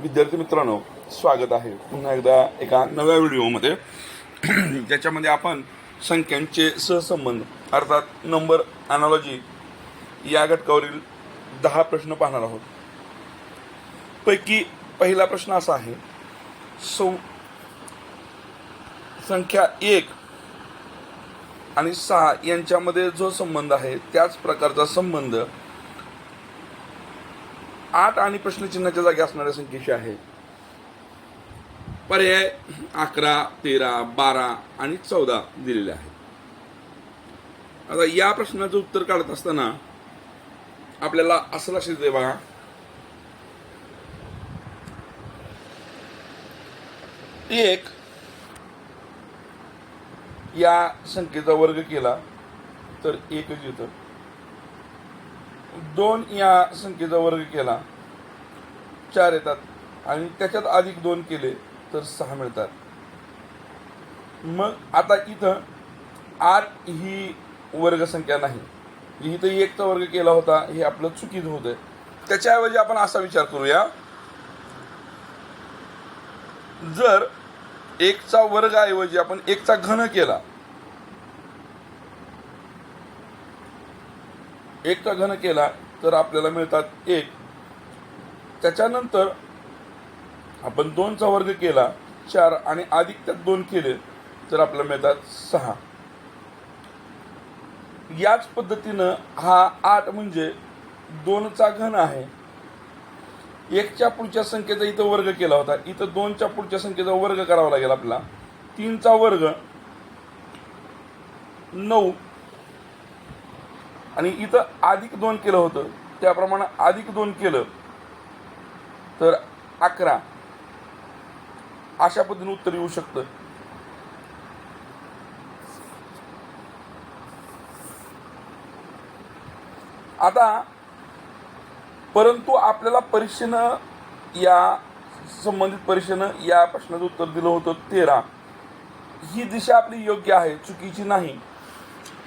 विद्यार्थी मित्रांनो स्वागत आहे. पुन्हा एकदा एका नव्या व्हिडिओमध्ये. ज्याच्यामध्ये आपण संख्यांचे सहसंबंध अर्थात नंबर ॲनॉलॉजी या घटकावरील दहा प्रश्न पाहणार आहोत. पैकी पहिला प्रश्न असा आहे सौ संख्या एक आणि सहा यांच्यामध्ये जो संबंध आहे त्याच प्रकारचा संबंध आठ आणि प्रश्नचिन्हाच्या जागी असणाऱ्या संख्येशी आहे. पर्याय अकरा तेरा बारा आणि चौदा दिलेले आहे आता या प्रश्नाचं उत्तर काढत असताना आपल्याला असं लक्षात येते बघा. एक या संख्येचा वर्ग केला तर एकच येतं. दोन या संख्येचा वर्ग केला. चार येतात. आणि त्याच्यात अधिक दोन केले तर सहा मिळतात. मग आता इथं आठ ही वर्गसंख्या नाही. इथं एकचा वर्ग केला होता हे आपलं चुकीचं होतंय. त्याच्याऐवजी आपण असा विचार करूया. जर एकचा वर्ग ऐवजी आपण एकचा घन केला एकचा घन केला तर आपल्याला मिळतात एक. त्याच्यानंतर आपण दोनचा वर्ग केला चार आणि अधिक त्यात दोन केले तर आपल्याला मिळतात सहा. याच पद्धतीनं हा आठ म्हणजे दोनचा घन आहे. एकच्या पुढच्या संख्येचा इथं वर्ग केला होता. इथं दोनच्या पुढच्या संख्येचा वर्ग करावा लागेल आपला. तीनचा वर्ग नऊ. आणि इथं अधिक दोन केलं होतं. त्याप्रमाणे अधिक दोन केलं. तर अकरा. अशा पद्धतीने उत्तर येऊ शकतं. आता परंतु आपल्याला परीक्षेनं या संबंधित परीक्षेनं या प्रश्नाचं उत्तर दिलं होतं तेरा. ही दिशा आपली योग्य आहे चुकीची नाही.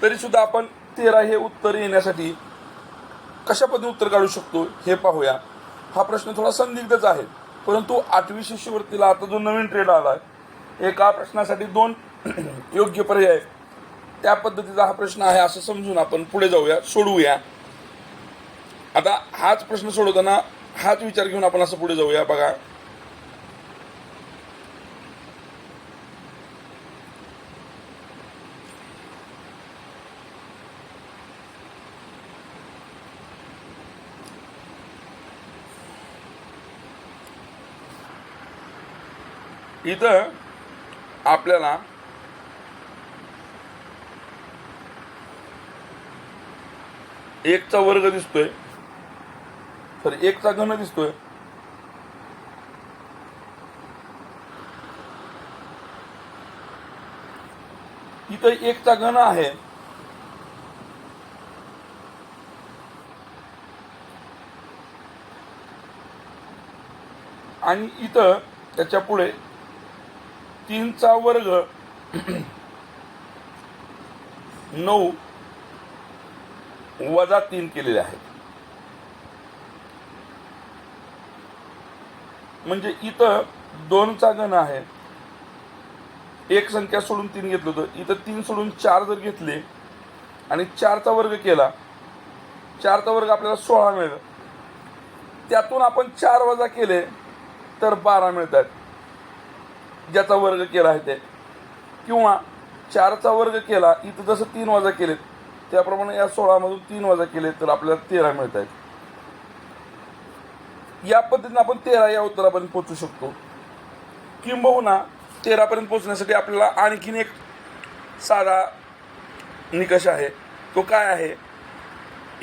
तरी सुद्धा आपण तेरा हे उत्तर येण्यासाठी कशा पद्धतीने उत्तर काढू शकतो हे पाहूया. हा प्रश्न थोडा संदिग्धच आहे. परंतु आठवी शिष्यवृत्तीला आता जो नवीन ट्रेड आला एका प्रश्नासाठी दोन योग्य पर्याय त्या पद्धतीचा हा प्रश्न आहे असं समजून आपण पुढे जाऊया सोडवूया. आता हाच प्रश्न सोडवताना हाच विचार घेऊन आपण असं पुढे जाऊया. बघा इथं आपल्याला एकचा वर्ग दिसतोय. तर एकचा घन दिसतोय. इथं एकचा घन आहे. आणि इथं त्याच्या पुढे तीनचा वर्ग नऊ वजा तीन केलेले आहेत. म्हणजे इथं दोनचा गण आहे. एक संख्या सोडून तीन घेतलं होतं. इथं तीन सोडून चार जर घेतले आणि चारचा वर्ग केला चारचा वर्ग आपल्याला सोळा मिळेल. त्यातून आपण चार वजा केले तर बारा मिळतात. ज्याचा वर्ग केला आहे ते. किंवा चारचा वर्ग केला इथं जसं तीन वजा केलेत त्याप्रमाणे या सोळामधून तीन वजा केले तर आपल्याला तेरा मिळत आहेत या पद्धतीने आपण तेरा या उत्तरापर्यंत पोचू शकतो. किंबहुना तेरापर्यंत पोचण्यासाठी आपल्याला आणखीन एक साधा निकष आहे. तो काय आहे?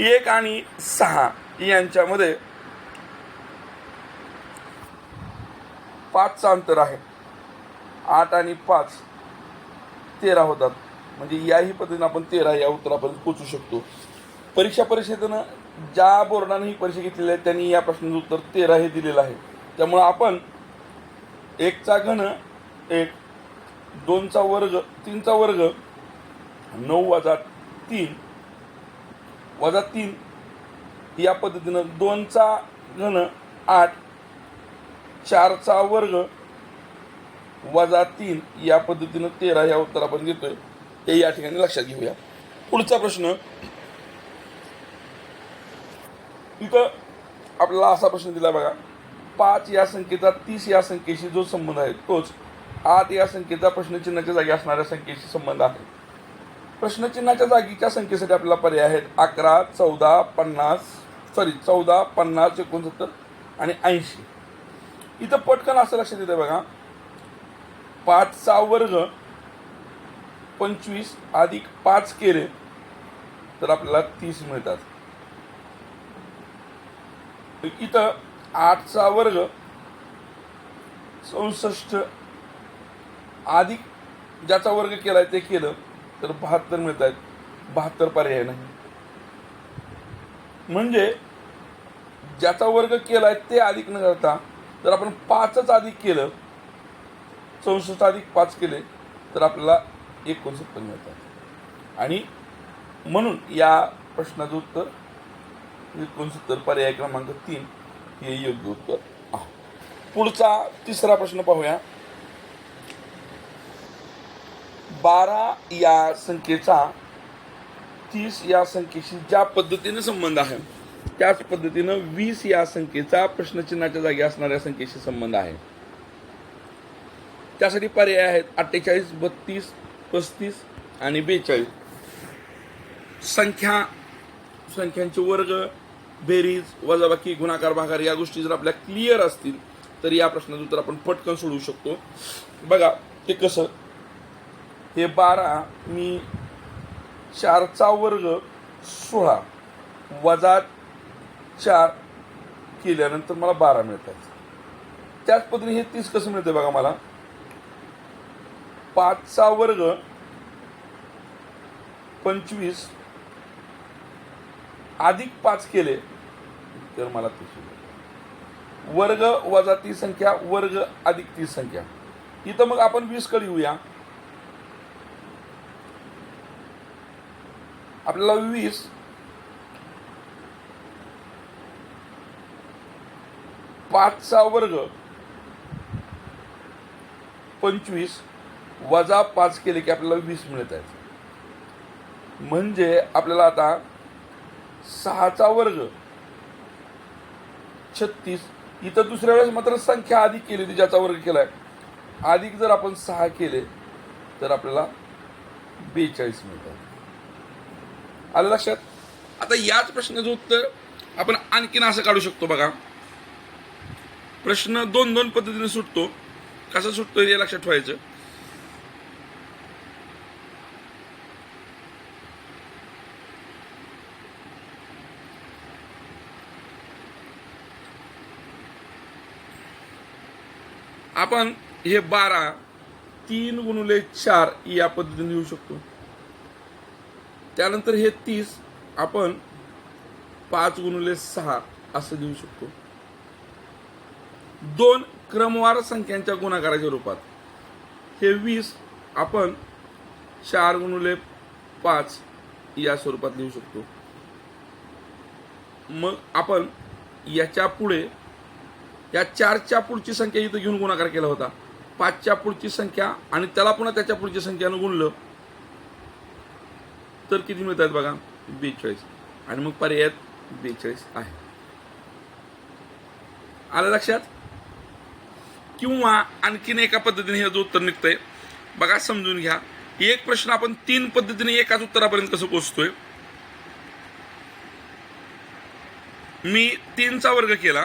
एक आणि सहा यांच्यामध्ये पाचचं अंतर आहे. आठ आणि पाच. तेरा होतात. म्हणजे याही पद्धतीने आपण तेरा या उत्तरापर्यंत पोचू शकतो. परीक्षा परिषदेनं ज्या बोर्डानं ही परीक्षा घेतलेली आहे त्यांनी या प्रश्नाचं उत्तर तेरा हे दिलेलं आहे. त्यामुळं आपण एकचा घन एक दोनचा वर्ग तीनचा वर्ग नऊ वजा तीन वजा तीन या पद्धतीनं दोनचा घन आठ चारचा वर्ग वजा तीन या पद्धतीनं तेरा या उत्तर आपण देतोय ते या ठिकाणी लक्षात घेऊया. पुढचा प्रश्न. इथं आपल्याला असा प्रश्न दिला बघा. पाच या संख्येचा तीस या संख्येशी जो संबंध आहे तोच आठ या संख्येचा प्रश्नचिन्हाच्या जागी असणाऱ्या संख्येशी संबंध आहे. प्रश्नचिन्हाच्या जागीच्या संख्येसाठी आपल्याला पर्याय आहेत अकरा चौदा पन्नास सॉरी चौदा पन्नास एकोणसत्तर आणि ऐंशी. इथं पटकन असं लक्षात येतं बघा. पाचचा वर्ग पंचवीस अधिक पाच केले तर आपल्याला तीस मिळतात. इथं आठचा वर्ग चौसष्ट अधिक ज्याचा वर्ग केलाय ते केलं तर बहात्तर मिळत आहेत बहात्तर पर्याय नाही. म्हणजे ज्याचा वर्ग केलाय ते अधिक न करता जर आपण पाचच अधिक केलं चौसष्ट अधिक पाच केले तर आपल्याला एकोणसत्तर मिळतात आणि म्हणून या प्रश्नाचं उत्तर म्हणजे एकोणसत्तर पर्याय क्रमांक तीन हे योग्य उत्तर आहे. पुढचा तिसरा प्रश्न पाहूया. बारा या संख्येचा तीस या संख्येशी ज्या पद्धतीने संबंध आहे त्याच पद्धतीनं वीस या संख्येचा प्रश्नचिन्हाच्या जागी असणाऱ्या संख्येशी संबंध आहे. त्यासाठी पर्याय आहेत. अठ्ठेचाळीस बत्तीस पस्तीस आणि बेचाळीस. संख्या संख्यांचे वर्ग बेरीज वजाबाकी गुणाकार भागार या गोष्टी जर आपल्या क्लिअर असतील तर या प्रश्नाचं उत्तर आपण पटकन सोडवू शकतो. बघा ते कसं? हे बारा मी चारचा वर्ग सोळा. वजा चार केल्यानंतर मला बारा मिळतात. त्याच पद्धतीने हे तीस कसं मिळतं बघा मला? पाचचा वर्ग पंचवीस अधिक पाच केले तर मला तीस वर्ग वजा ती संख्या वर्ग अधिक ती संख्या. इथं मग आपण वीसकडे येऊया. आपल्याला वीस पाचचा वर्ग पंचवीस वजा पाच केले की आपल्याला वीस मिळत आहेत. म्हणजे आपल्याला आता सहाचा वर्ग छत्तीस इथं दुसऱ्या वेळेस मात्र संख्या अधिक केली होती ज्याचा वर्ग केलाय. अधिक जर आपण सहा केले तर आपल्याला बेचाळीस मिळतात आलं लक्षात? आता याच प्रश्नाचं उत्तर आपण आणखीन असं काढू शकतो बघा. प्रश्न दोन दोन पद्धतीने सुटतो. कसा सुटतो हे लक्षात ठेवायचं. आपण हे बारा तीन गुणुले चार या पद्धतीने लिहू शकतो. त्यानंतर हे तीस आपण पाच गुणुले सहा असं लिहू शकतो. दोन क्रमवार संख्यांच्या गुणाकाराच्या रूपात. हे वीस आपण चार गुणुले पाच या स्वरूपात लिहू शकतो. मग आपण याच्यापुढे या चारच्या पुढची संख्या इथं घेऊन गुणाकार केला होता. पाचच्या पुढची संख्या आणि त्याला पुन्हा त्याच्या पुढची संख्यानं गुणलं. तर किती मिळत आहेत बघा? बेचाळीस. आणि मग पर्यायात बेचाळीस आहे. आलं लक्षात? किंवा आणखीन एका पद्धतीने हे जो उत्तर निघतंय. बघा समजून घ्या. एक प्रश्न आपण तीन पद्धतीने एकाच उत्तरापर्यंत कसं पोचतोय? मी तीनचा वर्ग केला.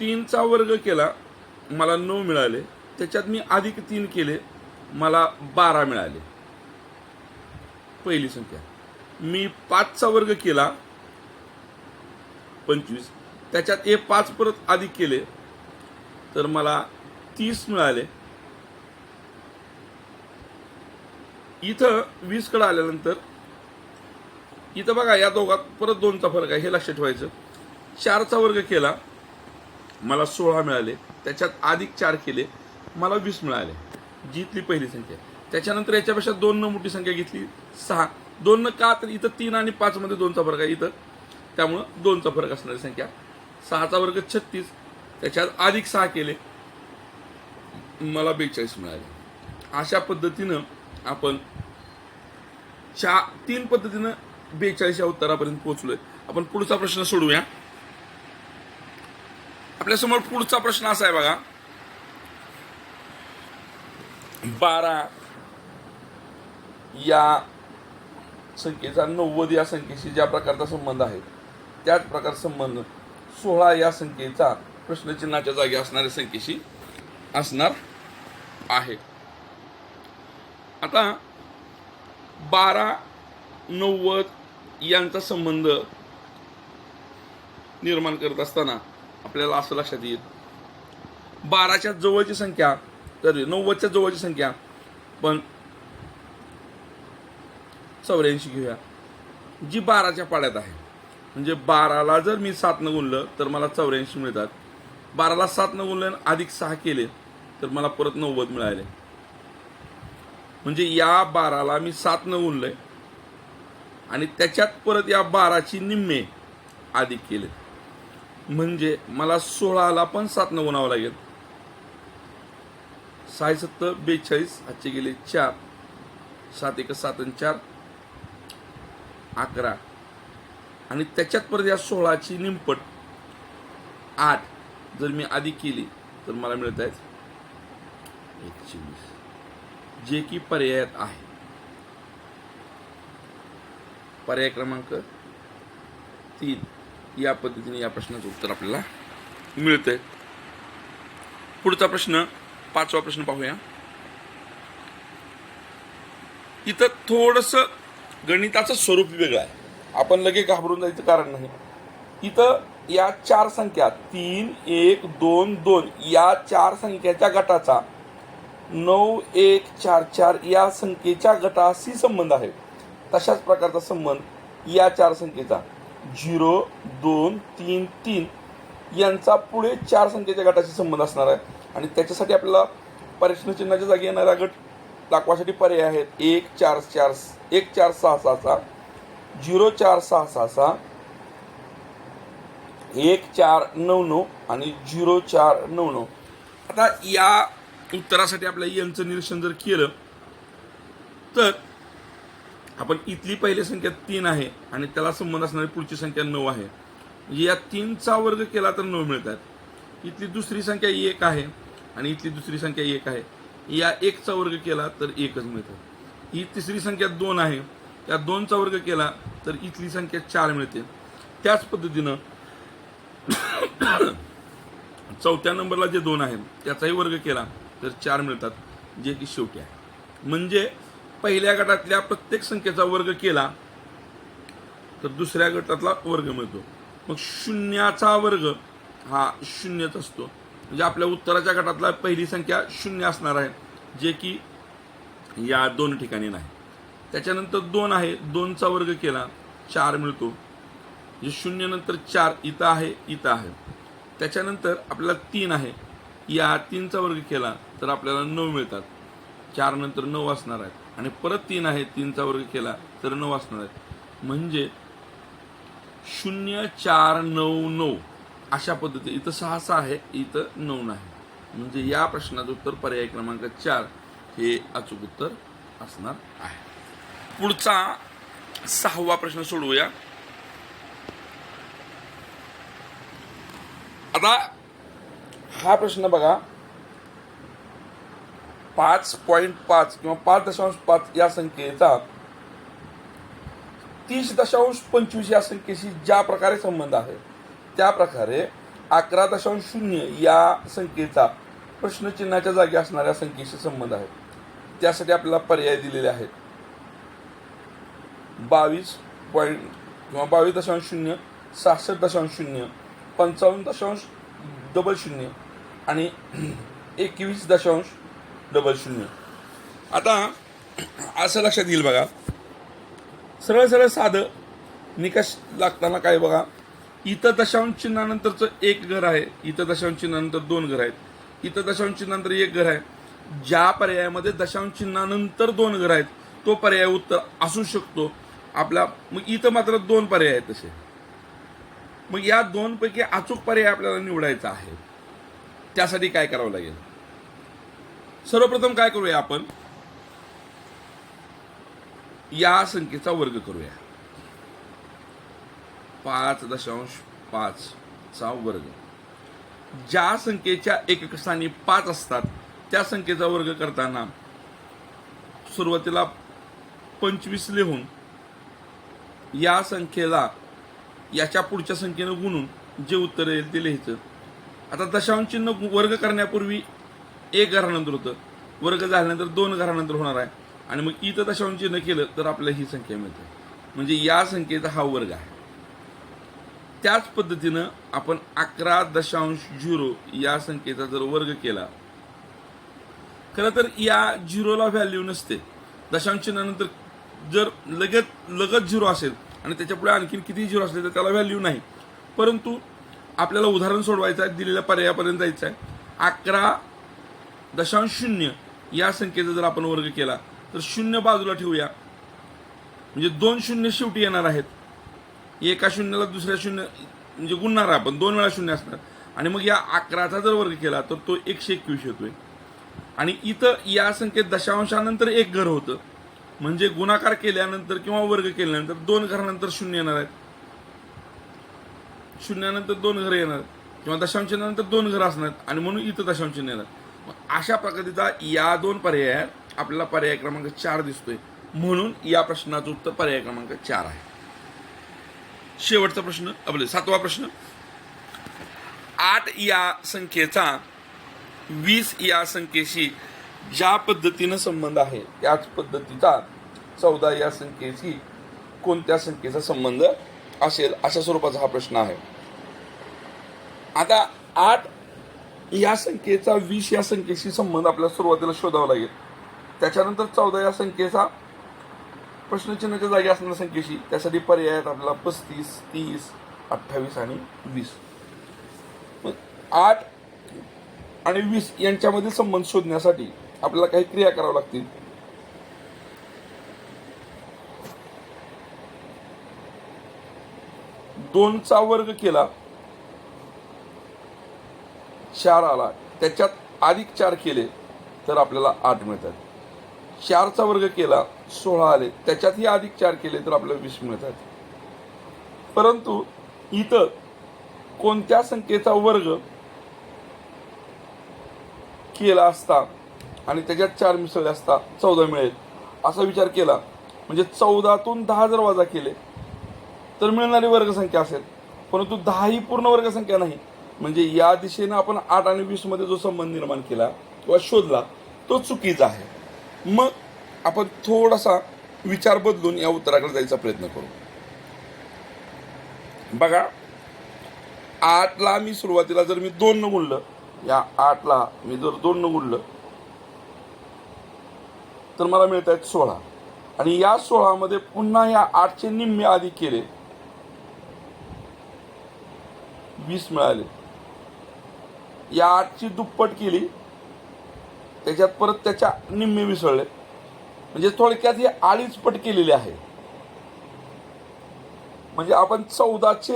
तीनचा वर्ग केला मला नऊ मिळाले. त्याच्यात मी अधिक तीन केले मला बारा मिळाले. पहिली संख्या. मी पाचचा वर्ग केला पंचवीस. त्याच्यात ए पाच परत अधिक केले तर मला तीस मिळाले. इथं वीसकडं आल्यानंतर इथं बघा या दोघात परत दोनचा फरक आहे हे लक्षात ठेवायचं. चारचा वर्ग केला मला सोळा मिळाले त्याच्यात अधिक चार केले मला वीस मिळाले. जिथली पहिली संख्या. त्याच्यानंतर याच्यापेक्षा दोन मोठी संख्या घेतली सहा. दोन का तर इथं तीन आणि पाचमध्ये दोनचा फरक आहे इथं. त्यामुळं दोनचा फरक असणारी संख्या. सहाचा वर्ग छत्तीस. त्याच्यात अधिक सहा केले मला बेचाळीस मिळाले. अशा पद्धतीनं आपण चा तीन पद्धतीनं बेचाळीस या उत्तरापर्यंत पोहोचलोय. आपण पुढचा प्रश्न सोडूया आपल्यासमोर पुढचा प्रश्न असा आहे बघा. बारा या संख्येचा नव्वद या संख्येशी ज्या प्रकारचा संबंध आहे त्याच प्रकारचा संबंध सोळा या संख्येचा प्रश्नचिन्हाच्या जागी असणाऱ्या संख्येशी असणार आहे. आता बारा नव्वद यांचा संबंध निर्माण करत असताना आपल्याला असं लक्षात येईल. बाराच्या जवळची संख्या तर नव्वदच्या जवळची संख्या पण चौऱ्याऐंशी घेऊया. जी बाराच्या पाड्यात आहे म्हणजे बाराला जर मी सातनं गुणलं तर मला चौऱ्याऐंशी मिळतात. बाराला सातनं गुणलं आणि अधिक सहा केले तर मला परत नव्वद मिळाले. म्हणजे या बाराला मी सातनं गुणलंय आणि त्याच्यात परत या बाराची निम्मे अधिक केले म्हणजे मला सोळाला पण सातनं गुणावं लागेल. सहा सत्तर बेचाळीस आजचे गेले चार. सात एक सात आणि चार. अकरा. आणि त्याच्यात परत या सोळाची निमपट आठ जर मी आधी केली तर मला मिळत आहेत एकशेवीस जे की पर्यायात आहे. पर्याय क्रमांक तीन. या पद्धतीने या प्रश्नाचं उत्तर आपल्याला मिळतंय. पुढचा प्रश्न पाचवा प्रश्न पाहूया. इथं थोडस गणिताचं स्वरूप वेगळं आहे. आपण लगेच घाबरून जायचं कारण नाही. इथं या चार संख्या तीन एक दोन दोन या चार संख्याच्या गटाचा नऊ एक चार चार या संख्येच्या गटाशी संबंध आहे. तशाच प्रकारचा संबंध या चार संख्येचा. झिरो दोन तीन तीन यांचा पुढे चार संख्येच्या गटाशी संबंध असणार आहे. आणि त्याच्यासाठी आपल्याला प्रश्न चिन्हाच्या जागी येणारा गट दाखवासाठी पर्याय आहेत. एक चार चार एक चार सहा सहा सहा. झिरो चार सहा सहा सहा. एक चार नऊ नऊ आणि झिरो चार नऊ नऊ. आता या उत्तरासाठी आपल्या यांचं निरीक्षण जर केलं तर आपण इथली पहिली संख्या तीन आहे आणि त्याला संबंध असणारी पुढची संख्या नऊ आहे. म्हणजे या तीनचा वर्ग केला तर नऊ मिळतात. इथली दुसरी संख्या एक आहे आणि इथली दुसरी संख्या एक आहे. या एकचा वर्ग केला तर एकच मिळतो. ही तिसरी संख्या दोन आहे. या दोनचा वर्ग केला तर इथली संख्या चार मिळते. त्याच पद्धतीनं चौथ्या नंबरला जे दोन आहेत त्याचाही वर्ग केला तर चार मिळतात जे की शेवटी आहे. म्हणजे पहिल्या गटातल्या प्रत्येक संख्येचा वर्ग केला तर दुसऱ्या गटातला वर्ग मिळतो. मग शून्याचा वर्ग हा शून्यच असतो. म्हणजे आपल्या उत्तराच्या गटातला पहिली संख्या शून्य असणार आहे जे की या दोन ठिकाणी नाही. त्याच्यानंतर दोन आहे दोनचा वर्ग केला चार मिळतो. जे शून्य नंतर चार इथं आहे इथं आहे. त्याच्यानंतर आपल्याला तीन आहे या तीनचा वर्ग केला तर आपल्याला नऊ मिळतात. चार नंतर नऊ असणार आहेत. आणि परत तीन आहे तीनचा वर्ग केला तर नऊ असणार आहे म्हणजे शून्य चार नऊ नऊ अशा पद्धती इथं सहा सहा आहे इथं नऊ नाही. म्हणजे या प्रश्नाचं उत्तर पर्याय क्रमांक चार हे अचूक उत्तर असणार आहे. पुढचा सहावा प्रश्न सोडवूया. आता हा प्रश्न बघा. पाच पॉईंट पाच किंवा पाच दशांश पाच या संख्येचा तीस दशांश पंचवीस या संख्येशी ज्या प्रकारे संबंध आहे त्या प्रकारे अकरा दशांश शून्य या संख्येचा प्रश्नचिन्हाच्या जागी असणाऱ्या संख्येशी संबंध आहे. त्यासाठी आपल्याला पर्याय दिलेले आहेत. बावीस पॉईंट किंवा बावीस दशांश शून्य सहासष्ट दशांश शून्य पंचावन्न दशांश डबल शून्य आणि एकवीस दशांश डबल शून्य. आता असं लक्षात येईल बघा. सरळ सरळ साधं. निकष लागताना काय बघा. इथं दशांश चिन्हानंतरचं एक घर आहे. इथं दशांश चिन्हानंतर दोन घर आहेत. इथं दशांश चिन्हानंतर एक घर आहे. ज्या पर्यायामध्ये दशांश चिन्हानंतर दोन घर आहेत तो पर्याय उत्तर असू शकतो. आपला मग इथं मात्र दोन पर्याय आहेत तसे. मग या दोनपैकी अचूक पर्याय आपल्याला निवडायचा आहे. त्यासाठी काय करावं लागेल? सर्वप्रथम काय करूया आपण? या संख्येचा वर्ग करूया. पाच दशांश पाच चा वर्ग. ज्या संख्येच्या एकक स्थानी पाच असतात त्या संख्येचा वर्ग करताना सुरुवातीला पंचवीस लिहून या संख्येला याच्या पुढच्या संख्येनं गुणून जे उत्तर येईल ते लिहायचं. आता दशांश चिन्ह वर्ग करण्यापूर्वी एक घरानंतर होतं. वर्ग झाल्यानंतर दोन घरानंतर होणार आहे. आणि मग इथं दशांश न केलं तर आपल्याला ही संख्या मिळते. म्हणजे या संख्येचा हा वर्ग आहे. त्याच पद्धतीनं आपण अकरा दशांश झिरो या संख्येचा जर वर्ग केला खरं तर या झिरोला व्हॅल्यू नसते. दशांश चिन्हानंतर जर लगत लगत झिरो असेल आणि त्याच्यापुढे आणखीन किती झिरो असले तर त्याला व्हॅल्यू नाही. परंतु आपल्याला उदाहरण सोडवायचं आहे दिलेल्या पर्यायापर्यंत जायचं आहे. अकरा दशांश शून्य या संख्येचा जर आपण वर्ग केला तर शून्य बाजूला ठेवूया. म्हणजे दोन शून्य शेवटी येणार आहेत. एका शून्याला दुसऱ्या शून्य म्हणजे गुणणार आपण दोन वेळा शून्य असणार. आणि मग या अकराचा जर वर्ग केला तर तो एकशे एकवीस येतोय. आणि इथं या संख्येत दशांशानंतर एक घर होतं. म्हणजे गुणाकार केल्यानंतर किंवा वर्ग केल्यानंतर दोन घरानंतर शून्य येणार आहेत. शून्यानंतर दोन घरं येणार किंवा दशांशानंतर दोन घरं असणार आणि म्हणून इथं दशांश येणार अशा पद्धतीचा या दोन पर्यायात आपल्याला पर्याय क्रमांक चार दिसतोय. म्हणून या प्रश्नाचं उत्तर पर्याय क्रमांक चार आहे. शेवटचा प्रश्न आपले सातवा प्रश्न. आठ या संख्येचा वीस या संख्येशी ज्या पद्धतीनं संबंध आहे त्याच पद्धतीचा चौदा या संख्येशी कोणत्या संख्येचा संबंध असेल अशा स्वरूपाचा हा प्रश्न आहे. आता आठ या संख्येचा वीस या संख्येशी संबंध आपल्याला सुरुवातीला शोधावा लागेल. त्याच्यानंतर चौदा या संख्येचा प्रश्नचिन्हाच्या जागी असणाऱ्या संख्येशी त्यासाठी पर्याय आहेत आपल्याला पस्तीस तीस अठ्ठावीस आणि वीस. मग आठ आणि वीस यांच्यामधील संबंध शोधण्यासाठी आपल्याला काही क्रिया कराव्या लागतील. दोनचा वर्ग केला. चार आला त्याच्यात अधिक चार केले तर आपल्याला आठ मिळतात. चारचा वर्ग केला सोळा आले त्याच्यातही अधिक चार केले तर आपल्याला वीस मिळतात. परंतु इथं कोणत्या संख्येचा वर्ग केला असता आणि त्याच्यात चार मिसळले असता चौदा मिळेल? असा विचार केला. म्हणजे चौदातून दहा जर वजा केले तर मिळणारी वर्गसंख्या असेल. परंतु दहा ही पूर्ण वर्गसंख्या नाही. म्हणजे या दिशेनं आपण आठ आणि वीसमध्ये जो संबंध निर्माण केला किंवा शोधला तो चुकीचा आहे. मग आपण थोडासा विचार बदलून या उत्तराकडे जायचा प्रयत्न करू. बघा आठला मी सुरुवातीला जर मी दोन न गुणलं या आठला मी जर दोन न गुणलं तर मला मिळत आहेत सोळा. आणि या सोळामध्ये पुन्हा या आठचे निम्मे आधी केले वीस मिळाले. या आठची दुप्पट केली. त्याच्यात परत त्याच्या निम्मे मिसळले. म्हणजे थोडक्यात हे अडीच पट आहे. म्हणजे आपण चौदाचे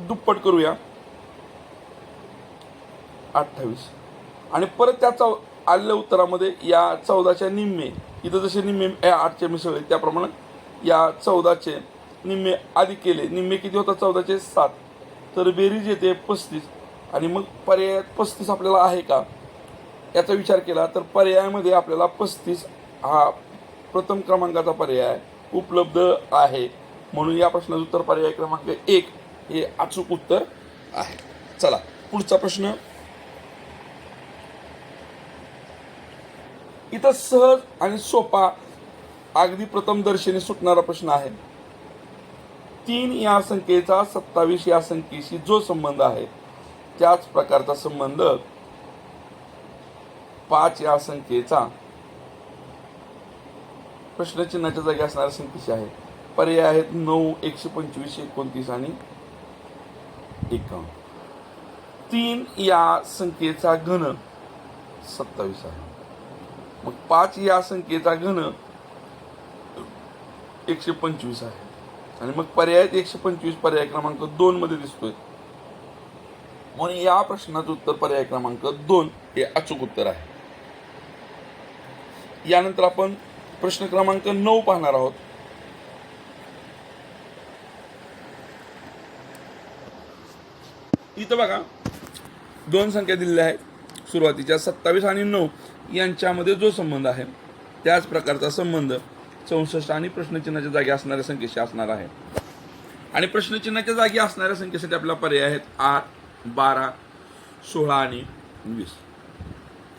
दुप्पट करूया. अठ्ठावीस. आणि परत त्या चौ आलेल्या उत्तरामध्ये या चौदाच्या निम्मे इथं जसे निम्मे या आठचे मिसळले त्याप्रमाणे या चौदाचे निम्मे आधी केले. निम्मे किती होतात चौदाचे सात. तर बेरीज येते पस्तीस. आणि मग पर्याय पस्तीस आपल्याला आहे का? याचा विचार केला तर पर्यायामध्ये आपल्याला पस्तीस हा प्रथम क्रमांकाचा पर्याय उपलब्ध आहे. म्हणून या प्रश्नाचं उत्तर पर्याय क्रमांक एक हे अचूक उत्तर आहे. चला पुढचा प्रश्न. इथं सहज आणि सोपा अगदी प्रथम दर्शनी सुटणारा प्रश्न आहे. तीन या संख्येचा सत्तावीस या संख्येशी जो संबंध आहे त्याच प्रकारचा संबंध पाच या संख्येचा प्रश्नचिन्हाच्या जागी असणाऱ्या संख्येशी आहे. पर्याय आहेत नऊ एकशे पंचवीस एकोणतीस आणि एकावन्न. तीन या संख्येचा घन सत्तावीस आहे. मग पाच या संख्येचा घन एकशे पंचवीस आहे. आणि मग पर्याय एकशे पंचवीस पर्याय क्रमांक दोन मध्ये दिसतोय. म्हणून या प्रश्नाचं उत्तर पर्याय क्रमांक दोन हे अचूक उत्तर आहे. यानंतर आपण प्रश्न क्रमांक नऊ पाहणार आहोत. इथं बघा दोन संख्या दिलेल्या आहेत. सुरुवातीच्या सत्तावीस आणि नऊ यांच्यामध्ये जो संबंध आहे त्याच प्रकारचा संबंध चौसष्ट आणि प्रश्नचिन्हाच्या जागी असणाऱ्या संख्येशी असणार आहे. आणि प्रश्नचिन्हाच्या जागी असणाऱ्या संख्येसाठी आपला पर्याय आहेत आठ बारा सोळा आणि वीस.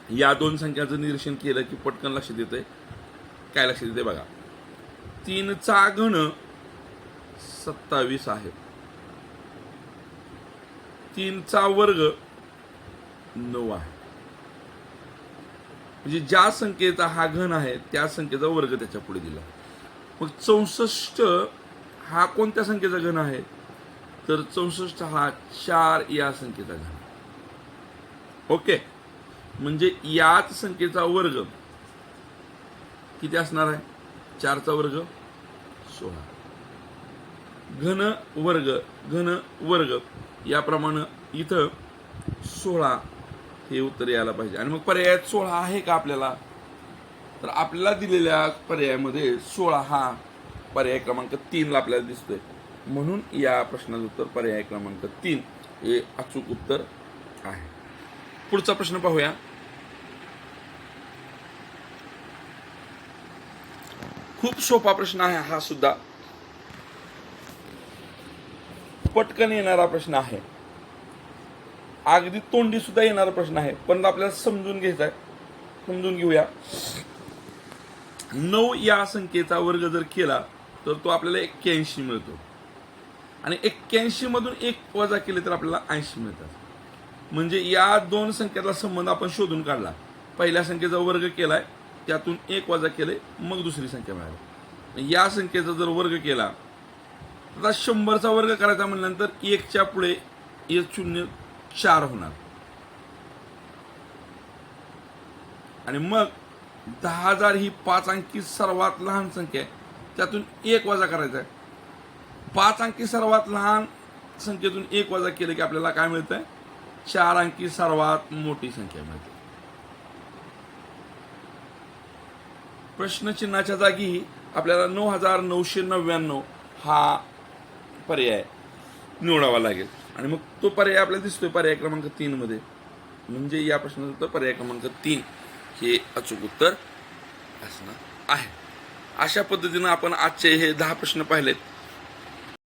या दोन संख्याचं निरीक्षण केलं की पटकन लक्षात येते काय लक्षात येते बघा. तीनचा घन सत्तावीस आहे तीनचा वर्ग नऊ आहे. म्हणजे ज्या संख्येचा हा घन आहे त्या संख्येचा वर्ग त्याच्या पुढे दिला. मग चौसष्ट हा कोणत्या संख्येचा घन आहे? तर चौसष्ट हा चार या संख्येचा घन ओके. म्हणजे याच संख्येचा वर्ग किती असणार आहे? चारचा वर्ग सोळा. घन वर्ग घन वर्ग याप्रमाणे इथं सोळा हे उत्तर यायला पाहिजे. आणि मग पर्यायात सोळा आहे का आपल्याला? तर आपल्याला दिलेल्या पर्यायामध्ये सोळा हा पर्याय क्रमांक तीनला आपल्याला दिसतोय. म्हणून या प्रश्नाचं उत्तर पर्याय क्रमांक तीन हे अचूक उत्तर आहे. पुढचा प्रश्न पाहूया. खूप सोपा प्रश्न आहे हा सुद्धा. पटकन येणारा प्रश्न आहे. अगदी तोंडी सुद्धा येणारा प्रश्न आहे. पण आपल्याला समजून घ्यायचा आहे. समजून घेऊया. नऊ या संख्येचा वर्ग जर केला तर तो आपल्याला एक्क्याऐंशी मिळतो. आणि एक्क्याऐंशी मधून एक वजा केले तर आपल्याला ऐंशी मिळतात. म्हणजे या दोन संख्येचा संबंध आपण शोधून काढला. पहिल्या संख्येचा वर्ग केलाय त्यातून एक वजा केले मग दुसरी संख्या मिळाली. या संख्येचा जर वर्ग केला आता शंभरचा वर्ग करायचा म्हणल्यानंतर एकच्या पुढे एक शून्य चार होणार. आणि मग दहा हजार ही पाच अंकी सर्वात लहान संख्या आहे. त्यातून एक वजा करायचा आहे पाच अंकी सर्वात लहान संख्येतून एक वजा केलं की आपल्याला काय मिळतंय? चार अंकी सर्वात मोठी संख्या मिळते. प्रश्नचिन्हाच्या जागी आपल्याला नऊ हजार नऊशे नव्याण्णव हा पर्याय निवडावा लागेल. आणि मग तो पर्याय आपल्याला दिसतोय पर्याय क्रमांक तीन मध्ये. म्हणजे या प्रश्नाचं उत्तर पर्याय क्रमांक तीन हे अचूक उत्तर असणार आहे. अशा पद्धतीनं आपण आजचे हे दहा प्रश्न पाहिलेत.